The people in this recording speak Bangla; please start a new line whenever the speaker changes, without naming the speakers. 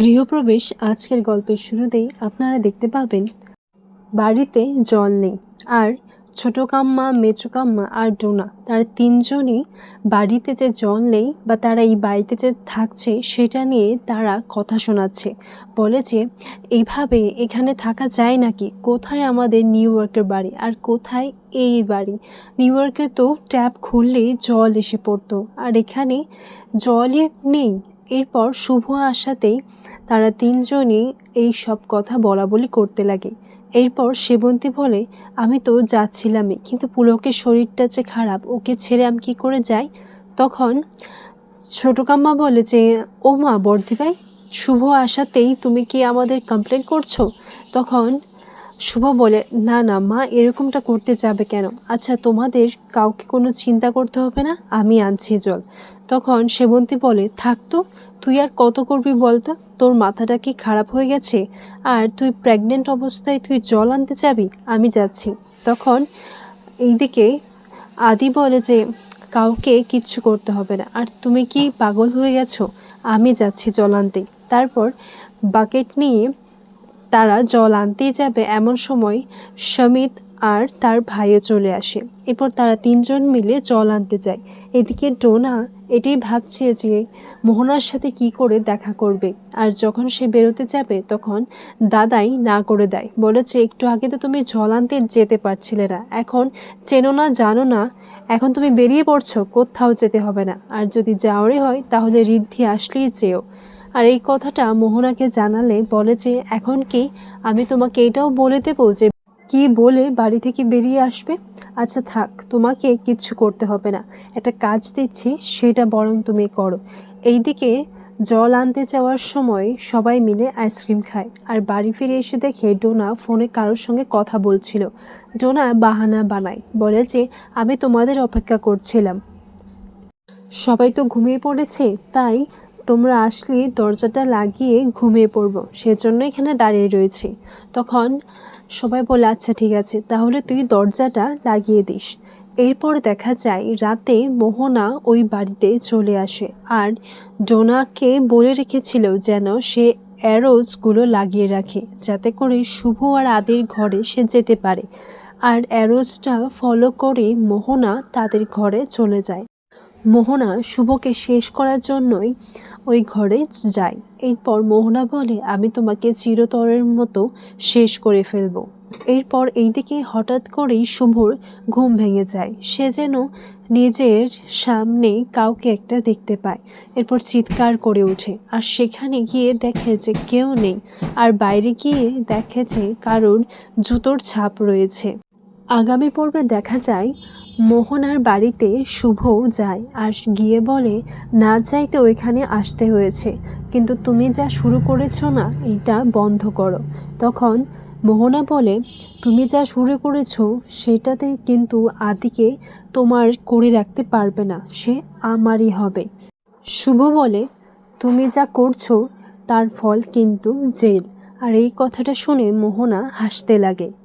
গৃহপ্রবেশ আজকের গল্পের শুরুতেই আপনারা দেখতে পাবেন, বাড়িতে জল নেই। আর ছোট কাম্মা মেচো কাম্মা আর ডোনা, তারা তিনজনই বাড়িতে যে জল নেই বা তারা এই বাড়িতে যে থাকছে, সেটা নিয়ে তারা কথা শোনাচ্ছে। বলে যে, এইভাবে এখানে থাকা যায় নাকি? কোথায় আমাদের নিউ ইয়র্কের বাড়ি? আর কোথায় এই বাড়ি? নিউ ইয়র্কে তো ট্যাপ খুললেই জল এসে পড়তো। আর এখানে জলই নেই। এরপর শুভ আসাতেই তারা তিনজনই এই সব কথা বলা বলি করতে লাগে। এরপর সেবন্তী বলে, আমি তো যাচ্ছিলামই, কিন্তু পুলকের শরীরটা যে খারাপ, ওকে ছেড়ে আমি কী করে যাই? তখন ছোট কাম্মা বলে যে ও মা বর্দি শুভ আসাতেই তুমি কি আমাদের কমপ্লেন করছ? তখন শুভ বলে, না না, মা, এরকমটা করতে যাবে কেন? আচ্ছা তোমাদের কাউকে কোনো চিন্তা করতে হবে না? আমি আনছি জল। তখন সেবন্তী বলে থাকতো তুই আর কত করবি বলতো? তোর মাথাটা কি খারাপ হয়ে গেছে? আর তুই প্রেগনেন্ট অবস্থায় তুই জল আনতে যাবি? আমি যাচ্ছি। তখন এইদিকে আদি বলে যে, কাউকে কিচ্ছু করতে হবে না। আর তুমি কি পাগল হয়ে গেছো? আমি যাচ্ছি জল আনতে। তারপর বাকেট নিয়ে তারা জল আনতেই যাবে এমন সময় সমিত আর তার ভাইও চলে আসে। এরপর তারা তিনজন মিলে জল আনতে যায়। এদিকে ডোনা এটাই ভাবছে যে মোহনার সাথে কি করে দেখা করবে। আর যখন সে বেরোতে যাবে, তখন দাদাই না করে দেয়। বলেছে, একটু আগে তো তুমি জল আনতে যেতে পারছিলে না। এখন চেনো না, জানো না, এখন তুমি বেরিয়ে পড়ছো, কোথাও যেতে হবে না। আর যদি যাওয়ারই হয়, তাহলে ঋদ্ধি আসলেই যেও। আর এই কথাটা মোহনাকে জানালে বলে যে, এখন কি আমি তোমাকে এটাও বলে দেবো যে, কি বলে বাড়ি থেকে বেরিয়ে আসবে? আচ্ছা থাক, তোমাকে কিচ্ছু করতে হবে না। একটা কাজ দিচ্ছি, সেটা বরং তুমি করো। এইদিকে জল আনতে যাওয়ার সময় সবাই মিলে আইসক্রিম খায়। আর বাড়ি ফিরে এসে দেখে ডোনা ফোনে কারোর সঙ্গে কথা বলছিল। ডোনা বাহানা বানায়, বলে যে, আমি তোমাদের অপেক্ষা করছিলাম। সবাই তো ঘুমিয়ে পড়েছে, তাই তোমরা আসলে দরজাটা লাগিয়ে ঘুমিয়ে পড়ব, সেজন্য এখানে দাঁড়িয়ে রয়েছি। তখন সবাই বলে আচ্ছা ঠিক আছে, তাহলে তুই দরজাটা লাগিয়ে দিস। এরপর দেখা যায়, রাতে মোহনা ওই বাড়িতে চলে আসে আর ডোনাকে বলে রেখেছিল যেন সে অ্যারোজগুলো লাগিয়ে রাখে, যাতে করে শুভ আর আদির ঘরে সে যেতে পারে। আর অ্যারোজটা ফলো করে মোহনা তাদের ঘরে চলে যায়। মোহনা শুভকে শেষ করার জন্যই ওই ঘরে যায়। এরপর মোহনা বলে, আমি তোমাকে চিরতরের মতো শেষ করে ফেলব। এরপর এইদিকে হঠাৎ করেই শুভর ঘুম ভেঙে যায়। সে যেন নিজের সামনে কাউকে একটা দেখতে পায়। এরপর চিৎকার করে ওঠে। আর সেখানে গিয়ে দেখে যে কেউ নেই। আর বাইরে গিয়ে দেখে যে কারোর জুতোর ছাপ রয়েছে। আগামী পর্বে দেখা যায় মোহনার বাড়িতে শুভও যায় আর গিয়ে বলে, না চাইতে ওইখানে আসতে হয়েছে। কিন্তু তুমি যা শুরু করেছ না এটা বন্ধ করো। তখন মোহনা বলে, তুমি যা শুরু করেছ, সেটাতে কিন্তু আদিকে তোমার করে রাখতে পারবে না, সে আমারই হবে। শুভ বলে, তুমি যা করছ, তার ফল কিন্তু জেল। আর এই কথাটা শুনে মোহনা হাসতে লাগে।